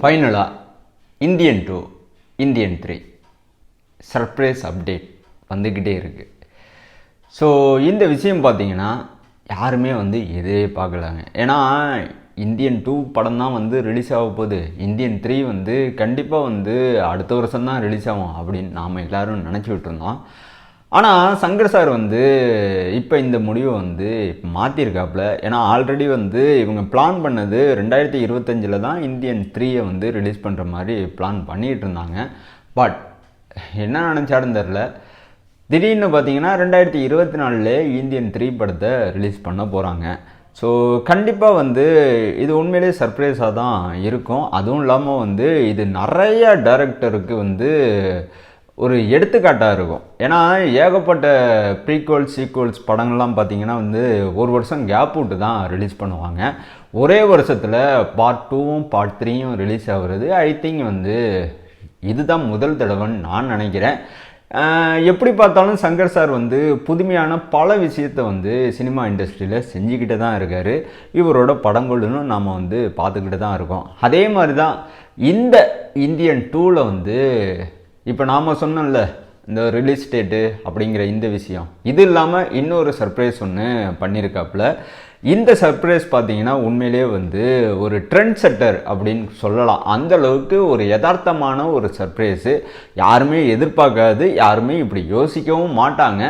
ஃபைனலாக Indian two Indian three surprise update வந்துக்கிட்டே இருக்குது ஸோ இந்த விஷயம் பார்த்தீங்கன்னா யாருமே வந்து எதே பார்க்கலாங்க ஏன்னா இந்தியன் டூ படம் தான் வந்து ரிலீஸ் ஆக போகுது. இந்தியன் த்ரீ வந்து கண்டிப்பாக வந்து அடுத்த வருஷம் தான் ரிலீஸ் ஆகும் அப்படின்னு நாம் எல்லோரும் நினச்சிக்கிட்டு இருந்தோம். ஆனால் சங்கர் சார் வந்து இப்போ இந்த முடிவை வந்து மாற்றிருக்காப்புல ஏன்னா ஆல்ரெடி வந்து இவங்க பிளான் பண்ணது ரெண்டாயிரத்தி இருபத்தஞ்சில் தான் இந்தியன் த்ரீயை வந்து ரிலீஸ் பண்ணுற மாதிரி பிளான் பண்ணிகிட்டு இருந்தாங்க. பட் என்ன நினச்சாருன்னு தெரில திடீர்னு பார்த்தீங்கன்னா ரெண்டாயிரத்தி இருபத்தி நாலில் இந்தியன் த்ரீ படத்தை ரிலீஸ் பண்ண போகிறாங்க ஸோ கண்டிப்பாக வந்து இது உண்மையிலே சர்ப்ரைஸாக தான் இருக்கும். அதுவும் இல்லாமல் வந்து இது நிறைய டேரக்டருக்கு வந்து ஒரு எடுத்துக்காட்டாக இருக்கும். ஏன்னா ஏகப்பட்ட ப்ரீக்வல்ஸ் சீக்வல்ஸ் படங்கள்லாம் பார்த்தீங்கன்னா வந்து ஒரு வருஷம் கேப் விட்டு தான் ரிலீஸ் பண்ணுவாங்க. ஒரே வருஷத்தில் பார்ட் டூவும் பார்ட் த்ரீயும் ரிலீஸ் ஆகுறது ஐ திங்க் வந்து இதுதான் முதல் தடவைன்னு நான் நினைக்கிறேன். எப்படி பார்த்தாலும் சங்கர் சார் வந்து புதுமையான பல விஷயத்தை வந்து சினிமா இண்டஸ்ட்ரியில் செஞ்சுக்கிட்டு தான் இருக்கார். இவரோட படங்களும் நாம் வந்து பார்த்துக்கிட்டு தான் இருக்கோம். அதே மாதிரி தான் இந்த இந்தியன் டூவில் வந்து இப்போ நாம் சொன்னோம்ல இந்த ரிலீஸ் டேட்டு அப்படிங்கிற இந்த விஷயம். இது இல்லாமல் இன்னொரு சர்ப்ரைஸ் ஒன்று பண்ணியிருக்காப்புல இந்த சர்ப்ரைஸ் பார்த்தீங்கன்னா உண்மையிலே வந்து ஒரு ட்ரெண்ட் செட்டர் அப்படின்னு சொல்லலாம். அந்த அளவுக்கு ஒரு யதார்த்தமான ஒரு சர்ப்ரைஸு யாருமே எதிர்பார்க்காது யாருமே இப்படி யோசிக்கவும் மாட்டாங்க.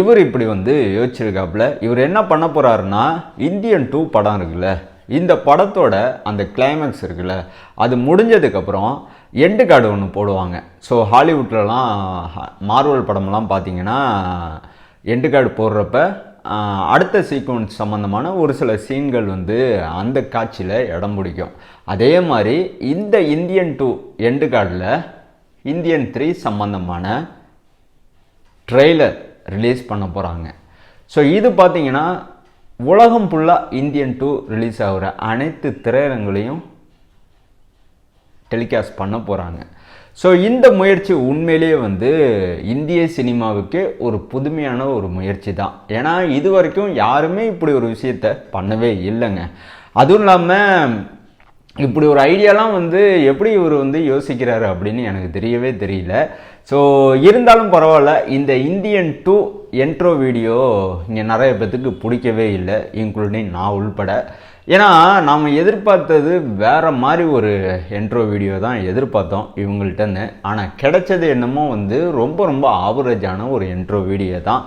இவர் இப்படி வந்து யோசிச்சிருக்காப்புல. இவர் என்ன பண்ண போகிறாருன்னா இந்தியன் டூ படம் இருக்குல்ல. இந்த படத்தோட அந்த கிளைமேக்ஸ் இருக்குல்ல. அது முடிஞ்சதுக்கப்புறம் எண்டு கார்டு ஒன்று போடுவாங்க. ஸோ ஹாலிவுட்லலாம் மார்வல் படம்லாம் பார்த்தீங்கன்னா எண்டு கார்டு போடுறப்ப அடுத்த சீக்வன்ஸ் சம்மந்தமான ஒரு சில சீன்கள் வந்து அந்த காட்சியில் இடம் பிடிக்கும். அதே மாதிரி இந்த இந்தியன் டூ எண்டு கார்டில் இந்தியன் த்ரீ சம்மந்தமான ட்ரெய்லர் ரிலீஸ் பண்ண போகிறாங்க ஸோ இது பார்த்தீங்கன்னா உலகம் ஃபுல்லாக இந்தியன் டூ ரிலீஸ் ஆகிற அனைத்து திரையரங்குகளையும் டெலிகாஸ்ட் பண்ண போகிறாங்க ஸோ இந்த முயற்சி உண்மையிலேயே வந்து இந்திய சினிமாவுக்கு ஒரு புதுமையான ஒரு முயற்சி தான். ஏன்னா இது வரைக்கும் யாருமே இப்படி ஒரு விஷயத்த பண்ணவே இல்லைங்க. அதுவும் இல்லாமல் இப்படி ஒரு ஐடியாலாம் வந்து எப்படி இவர் வந்து யோசிக்கிறாரு அப்படின்னு எனக்கு தெரியவே தெரியல. ஸோ இருந்தாலும் பரவாயில்ல இந்த இந்தியன் டூ என்ட்ரோ வீடியோ இங்கே நிறைய பேர்த்துக்கு பிடிக்கவே இல்லை இன்க்ளூடிங் நான் உள்பட. ஏன்னா நாம் எதிர்பார்த்தது வேற மாதிரி ஒரு என்ட்ரோ வீடியோ தான் எதிர்பார்த்தோம் இவங்கள்ட்டன்னு ஆனால் கிடைச்சது என்னமோ வந்து ரொம்ப ரொம்ப ஆவரேஜான ஒரு என்ட்ரோ வீடியோ தான்.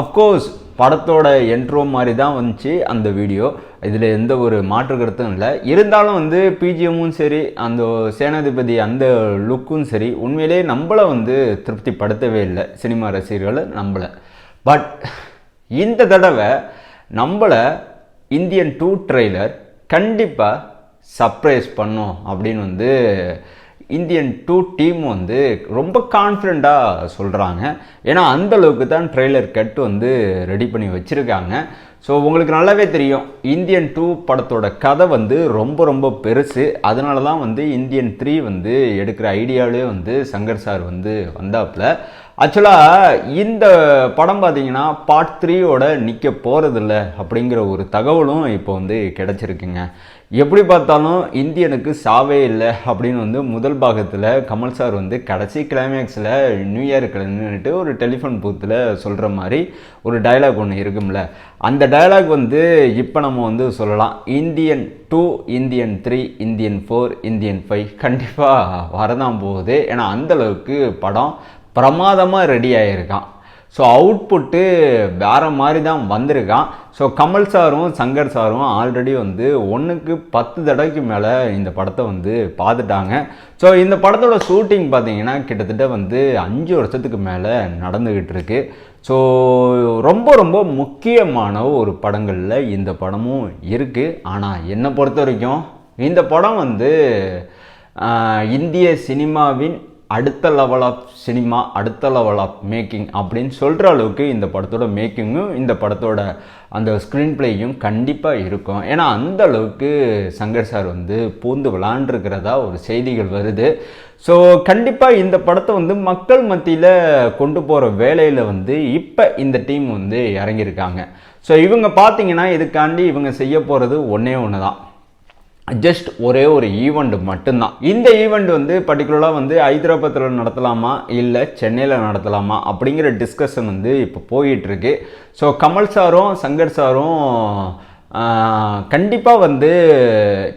அஃப்கோர்ஸ் படத்தோட என்ட்ரோ மாதிரி தான் வந்துச்சு அந்த வீடியோ இதில் எந்த ஒரு மாற்று கருத்தும் இல்லை. இருந்தாலும் வந்து பிஜிஎம்மும் சரி அந்த சேனாதிபதி அந்த லுக்கும் சரி உண்மையிலே நம்மளை வந்து திருப்திப்படுத்தவே இல்லை. சினிமா ரசிகர்களை நம்மளை. பட் இந்த தடவை நம்மளை இந்தியன் டூ ட்ரெய்லர் கண்டிப்பாக சர்ப்ரைஸ் பண்ணும் அப்படின்னு வந்து இந்தியன் டூ டீம் வந்து ரொம்ப கான்ஃபிடெண்ட்டாக சொல்கிறாங்க ஏன்னா அந்த அளவுக்கு தான் ட்ரெய்லர் கட் வந்து ரெடி பண்ணி வச்சுருக்காங்க. ஸோ உங்களுக்கு நல்லாவே தெரியும் இந்தியன் டூ படத்தோட கதை வந்து ரொம்ப ரொம்ப பெருசு. அதனால தான் வந்து இந்தியன் த்ரீ வந்து எடுக்கிற ஐடியாவிலே வந்து சங்கர் சார் வந்து வந்தாப்புல. ஆக்சுவலாக இந்த படம் பார்த்தீங்கன்னா பார்ட் த்ரீயோட நிற்க போகிறதில்ல அப்படிங்கிற ஒரு தகவலும் இப்போ வந்து கிடச்சிருக்குங்க. எப்படி பார்த்தாலும் இந்தியனுக்கு சாவே இல்லை அப்படின்னு வந்து முதல் பாகத்தில் கமல் சார் வந்து கடைசி கிளைமேக்ஸில் நியூ இயருக்கு நின்றுட்டு ஒரு டெலிஃபோன் பூத்தில் சொல்கிற மாதிரி ஒரு டயலாக் ஒன்று இருக்கும்ல. அந்த டயலாக் வந்து இப்போ நம்ம வந்து சொல்லலாம். Indian two Indian three Indian four Indian five கண்டிப்பாக வரதான் போகுது. ஏன்னா அந்தளவுக்கு படம் பிரமாதமாக ரெடி ஆகியிருக்கான் ஸோ அவுட்புட்டு வேறு மாதிரி தான் வந்திருக்கான். ஸோ கமல் சாரும் சங்கர் சாரும் ஆல்ரெடி வந்து ஒன்றுக்கு பத்து தடவைக்கு மேலே இந்த படத்தை வந்து பார்த்துட்டாங்க. ஸோ இந்த படத்தோட ஷூட்டிங் பார்த்தீங்கன்னா கிட்டத்தட்ட வந்து அஞ்சு வருஷத்துக்கு மேலே நடந்துக்கிட்டு இருக்கு. ஸோ ரொம்ப ரொம்ப முக்கியமான ஒரு படங்களில் இந்த படமும் இருக்குது ஆனால் என்னை பொறுத்த வரைக்கும் இந்த படம் வந்து இந்திய சினிமாவின் அடுத்த லெவல் ஆஃப் சினிமா அடுத்த லெவல் ஆஃப் மேக்கிங் அப்படின்னு சொல்கிற அளவுக்கு இந்த படத்தோட மேக்கிங்கும் இந்த படத்தோட அந்த ஸ்க்ரீன் பிளேயும் கண்டிப்பாக இருக்கும். ஏன்னா அந்த அளவுக்கு சங்கர் சார் வந்து பூந்து விளாண்டுருக்கிறதா ஒரு செய்திகள் வருது. ஸோ கண்டிப்பாக இந்த படத்தை வந்து மக்கள் மத்தியில் கொண்டு போகிற வேலையில் வந்து இப்போ இந்த டீம் வந்து இறங்கியிருக்காங்க. ஸோ இவங்க பார்த்தீங்கன்னா இதுக்காண்டி இவங்க செய்ய போகிறது ஒன்றே ஒன்று தான் ஜஸ்ட் ஒரே ஒரு ஈவெண்ட் மட்டும்தான். இந்த ஈவெண்ட் வந்து பர்டிகுலராக வந்து ஹைதராபாத்தில் நடத்தலாமா? இல்லை சென்னையில் நடத்தலாமா? அப்படிங்கிற டிஸ்கஷன் வந்து இப்போ போயிட்டுருக்கு. ஸோ கமல் சாரும் சங்கர் சாரும் கண்டிப்பாக வந்து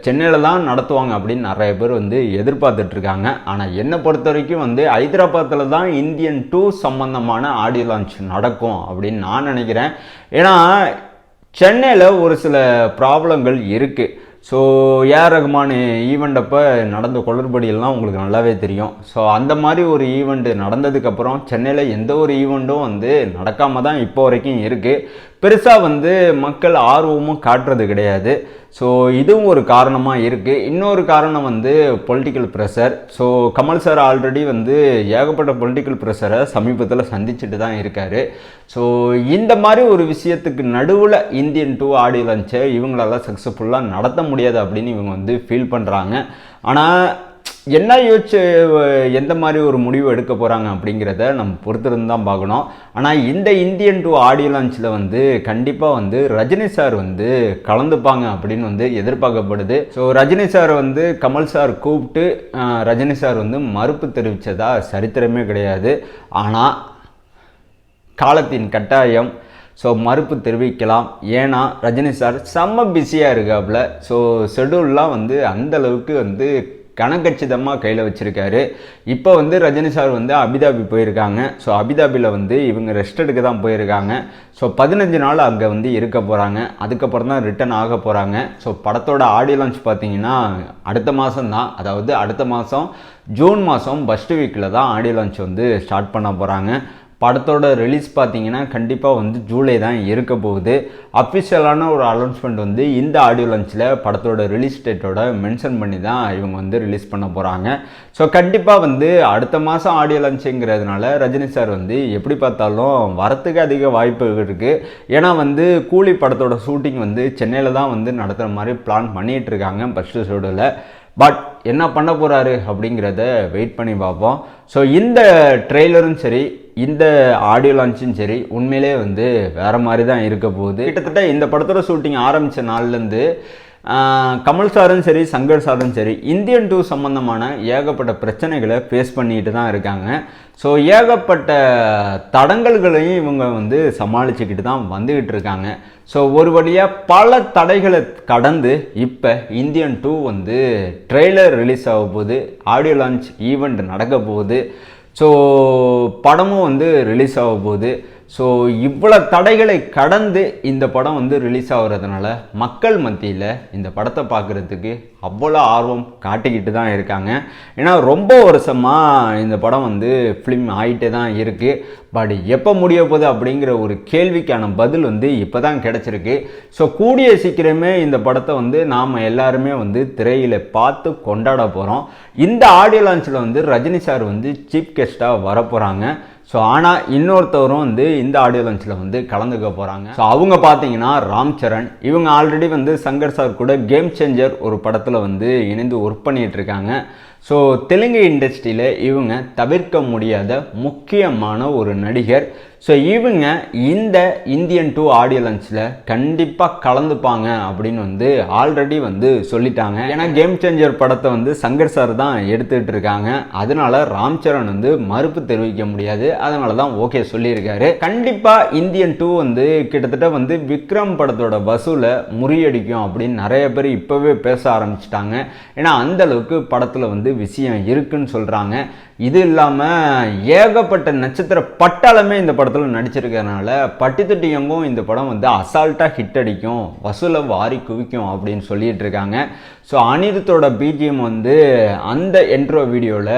சென்னையில் தான் நடத்துவாங்க அப்படின்னு நிறைய பேர் வந்து எதிர்பார்த்துட்ருக்காங்க. ஆனால் என்னை பொறுத்த வரைக்கும் வந்து ஹைதராபாத்தில் தான் இந்தியன் டூ சம்மந்தமான ஆடியோ லான்ச் நடக்கும் அப்படின்னு நான் நினைக்கிறேன். ஏன்னா சென்னையில் ஒரு சில ப்ராப்ளங்கள் இருக்குது ஸோ ஏஆர் ரகுமான் ஈவெண்ட் அப்போ நடந்த குளறுபடியெல்லாம் உங்களுக்கு நல்லாவே தெரியும். ஸோ அந்த மாதிரி ஒரு ஈவெண்ட் நடந்ததுக்கப்புறம் சென்னையில் எந்த ஒரு ஈவெண்ட்டும் வந்து நடக்காமல் தான் இப்போ வரைக்கும் இருக்குது பெருசாக வந்து மக்கள் ஆர்வமும் காட்டுறது கிடையாது. ஸோ இதுவும் ஒரு காரணமாக இருக்குது இன்னொரு காரணம் வந்து political pressure so Kamal sir already வந்து ஏகப்பட்ட பொலிட்டிக்கல் ப்ரெஷரை சமீபத்தில் சந்திச்சுட்டு தான் இருக்கார். ஸோ இந்த மாதிரி ஒரு விஷயத்துக்கு நடுவில் இந்தியன் டூ ஆடியோ லஞ்சை இவங்களால சக்ஸஸ்ஃபுல்லாக நடத்த முடியாது அப்படின்னு இவங்க வந்து ஃபீல் பண்ணுறாங்க ஆனால் என்ன யோசிச்சு எந்த மாதிரி ஒரு முடிவு எடுக்க போகிறாங்க அப்படிங்கிறத நம்ம பொறுத்திருந்து தான் பார்க்கணும். ஆனால் இந்த இந்தியன் டூ ஆடியோ லான்ச்சில் வந்து கண்டிப்பாக வந்து ரஜினி சார் வந்து கலந்துப்பாங்க அப்படின்னு வந்து எதிர்பார்க்கப்படுது. ஸோ ரஜினி சார் வந்து கமல் சார் கூப்பிட்டு ரஜினி சார் வந்து மறுப்பு தெரிவித்ததா சரித்திரமே கிடையாது. ஆனால் காலத்தின் கட்டாயம். ஸோ மறுப்பு தெரிவிக்கலாம். ஏன்னா ரஜினி சார் செம்ம பிஸியாக இருக்காப்புல ஸோ ஷெடியூல்லாம் வந்து அந்தளவுக்கு வந்து கணக்கச்சிதமாக கையில் வச்சுருக்காரு. இப்போ வந்து ரஜினி சார் வந்து அபிதாபி போயிருக்காங்க. ஸோ அபிதாபியில் வந்து இவங்க ரெஸ்ட் எடுக்க தான் போயிருக்காங்க. ஸோ பதினஞ்சு நாள் அங்கே வந்து இருக்க போகிறாங்க அதுக்கப்புறம் தான் ரிட்டர்ன் ஆக போகிறாங்க ஸோ படத்தோட ஆடியோ லான்ச் பார்த்தீங்கன்னா அடுத்த மாதம் தான். அதாவது அடுத்த மாதம் ஜூன் மாதம் ஃபஸ்ட்டு வீக்கில் தான் ஆடியோ லான்ச் வந்து ஸ்டார்ட் பண்ண போகிறாங்க படத்தோட ரிலீஸ் பார்த்தீங்கன்னா கண்டிப்பாக வந்து ஜூலை தான் இருக்க போகுது. அஃபிஷியலான ஒரு அனௌன்ஸ்மெண்ட் வந்து இந்த ஆடியோ லஞ்சில் படத்தோட ரிலீஸ் டேட்டோட மென்ஷன் பண்ணி தான் இவங்க வந்து ரிலீஸ் பண்ண போகிறாங்க ஸோ கண்டிப்பாக வந்து அடுத்த மாதம் ஆடியோ லஞ்சுங்கிறதுனால ரஜினி சார் வந்து எப்படி பார்த்தாலும் வரத்துக்கு அதிக வாய்ப்பு இருக்குது ஏன்னா வந்து கூலி படத்தோட ஷூட்டிங் வந்து சென்னையில் தான் வந்து நடத்துகிற மாதிரி பிளான் பண்ணிகிட்டு இருக்காங்க ஃபஸ்ட்டு ஷோடில் பட் என்ன பண்ண போகிறாரு அப்படிங்கிறத வெயிட் பண்ணி பார்ப்போம். ஸோ இந்த ட்ரெய்லரும் சரி இந்த ஆடியோ லான்ச்சும் சரி உண்மையிலே வந்து வேறு மாதிரி தான் இருக்க போகுது. கிட்டத்தட்ட இந்த படத்தோட ஷூட்டிங் ஆரம்பித்த நாள்லேருந்து கமல் சாரும் சரி சங்கர் சாரும் சரி இந்தியன் டூ சம்மந்தமான ஏகப்பட்ட பிரச்சனைகளை ஃபேஸ் பண்ணிட்டு தான் இருக்காங்க. ஸோ ஏகப்பட்ட தடங்கல்களையும் இவங்க வந்து சமாளிச்சுக்கிட்டு தான் வந்துக்கிட்டு இருக்காங்க. ஸோ ஒரு வழியாக பல தடைகளை கடந்து இப்போ இந்தியன் டூ வந்து ட்ரெய்லர் ரிலீஸ் ஆக போகுது ஆடியோ லான்ச் ஈவெண்ட் நடக்க போகுது. ஸோ படமும் வந்து ரிலீஸ் ஆக போகுது. ஸோ இவ்வளோ தடைகளை கடந்து இந்த படம் வந்து ரிலீஸ் ஆகுறதுனால மக்கள் மத்தியில் இந்த படத்தை பார்க்குறதுக்கு அவ்வளோ ஆர்வம் காட்டிக்கிட்டு தான் இருக்காங்க. ஏன்னா ரொம்ப வருஷமாக இந்த படம் வந்து ஃபிலிம் ஆகிட்டே தான் இருக்குது பட் எப்போ முடிய போகுது அப்படிங்கிற ஒரு கேள்விக்கான பதில் வந்து இப்போ தான் கிடச்சிருக்கு. ஸோ கூடிய சீக்கிரமே இந்த படத்தை வந்து நாம் எல்லாருமே வந்து திரையில் பார்த்து கொண்டாட போகிறோம் இந்த ஆடியோ லான்ச்சில் வந்து ரஜினி சார் வந்து சீஃப் கெஸ்ட்டாக வரப்போகிறாங்க ஸோ ஆனால் இன்னொருத்தவரும் வந்து இந்த ஆடியோ லான்ச்சில் வந்து கலந்துக்க போகிறாங்க ஸோ அவங்க பார்த்தீங்கன்னா ராம் சரண் இவங்க ஆல்ரெடி வந்து சங்கர் சார் கூட கேம் சேஞ்சர் ஒரு படத்தில் வந்து இணைந்து ஒர்க் பண்ணிகிட்டு இருக்காங்க. ஸோ தெலுங்கு இண்டஸ்ட்ரியில் இவங்க தவிர்க்க முடியாத முக்கியமான ஒரு நடிகர் ஸோ இவங்க இந்த இந்தியன் டூ ஆடியோ லஞ்சில் கண்டிப்பாக கலந்துப்பாங்க அப்படின்னு வந்து ஆல்ரெடி வந்து சொல்லிட்டாங்க. ஏன்னா கேம் சேஞ்சர் படத்தை வந்து சங்கர் சார் தான் எடுத்துகிட்டு இருக்காங்க. அதனால ராம் சரண் வந்து மறுப்பு தெரிவிக்க முடியாது. அதனால தான் ஓகே சொல்லியிருக்காரு. கண்டிப்பாக இந்தியன் டூ வந்து கிட்டத்தட்ட வந்து விக்ரம் படத்தோட வசூலை முறியடிக்கும் அப்படின்னு நிறைய பேர் இப்போவே பேச ஆரம்பிச்சிட்டாங்க. ஏன்னா அந்த அளவுக்கு படத்தில் வந்து விஷயம் இருக்குன்னு சொல்கிறாங்க இது இல்லாமல் ஏகப்பட்ட நட்சத்திர பட்டாளமே இந்த படத்தில் நடிச்சிருக்கிறதுனால பட்டி எங்கும் இந்த படம் வந்து அசால்ட்டாக ஹிட் அடிக்கும். வசூலை வாரி குவிக்கும் அப்படின்னு சொல்லிட்டு இருக்காங்க. ஸோ அனிருத்தோட பிஜிஎம் வந்து அந்த என்ட்ரோ வீடியோவில்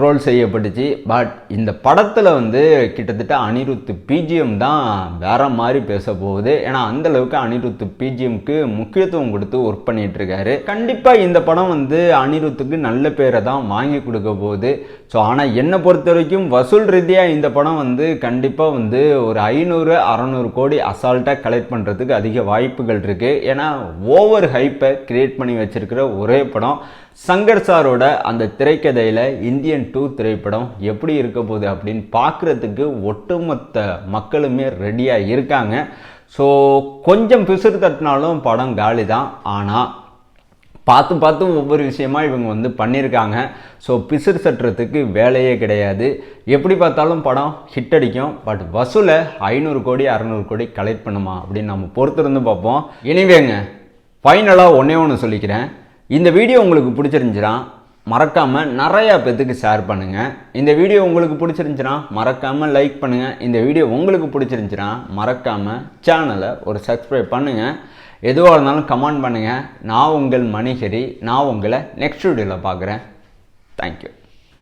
ட்ரோல் செய்யப்பட்டுச்சு. பட் இந்த படத்தில் வந்து கிட்டத்தட்ட அனிருத் பிஜிஎம் தான் வேற மாதிரி பேச போகுது. ஏன்னா அந்தளவுக்கு அனிருத் பிஜிஎம்க்கு முக்கியத்துவம் கொடுத்து ஒர்க் பண்ணிட்டு இருக்காரு. கண்டிப்பாக இந்த படம் வந்து அனிருத்துக்கு நல்ல பேரை தான் வாங்கி கொடுக்க போகுது. ஸோ ஆனால் என்னை பொறுத்த வரைக்கும் வசூல் ரீதியாக இந்த படம் வந்து கண்டிப்பாக வந்து ஒரு ஐநூறு அறநூறு கோடி அசால்ட்டாக கலெக்ட் பண்ணுறதுக்கு அதிக வாய்ப்புகள் இருக்குது ஏன்னா ஓவர் ஹைப்பை கிரியேட் பண்ணி வச்சிருக்கிற ஒரே படம். சங்கர் சாரோட அந்த திரைக்கதையில் இந்தியன் டூ திரைப்படம் எப்படி இருக்க போகுது அப்படின்னு பார்க்குறதுக்கு ஒட்டுமொத்த மக்களுமே ரெடியாக இருக்காங்க. ஸோ கொஞ்சம் பிசுறு தட்டினாலும் படம் காலி தான் ஆனால் பார்த்து பார்த்து ஒவ்வொரு விஷயமா இவங்க வந்து பண்ணியிருக்காங்க. ஸோ பிசிறு சட்டுறதுக்கு வேலையே கிடையாது. எப்படி பார்த்தாலும் படம் ஹிட் அடிக்கும். பட் வசூலை ஐநூறு கோடி அறநூறு கோடி கலெக்ட் பண்ணுமா அப்படின்னு நம்ம பொறுத்திருந்து பார்ப்போம். இனிவேங்க ஃபைனலாக ஒன்றே ஒன்று சொல்லிக்கிறேன். இந்த வீடியோ உங்களுக்கு பிடிச்சிருந்துச்சுன்னா மறக்காமல் நிறையா பேத்துக்கு ஷேர் பண்ணுங்கள் இந்த வீடியோ உங்களுக்கு பிடிச்சிருந்துச்சுன்னா மறக்காமல் லைக் பண்ணுங்கள் இந்த வீடியோ உங்களுக்கு பிடிச்சிருந்துச்சுன்னா மறக்காமல் சேனலை ஒரு சப்ஸ்கிரைப் பண்ணுங்கள் எதுவாக இருந்தாலும் கமெண்ட் பண்ணுங்கள் நான் உங்கள் மணிகரி. நான் உங்களை நெக்ஸ்ட் வீடியோவில் பார்க்குறேன். தேங்க்யூ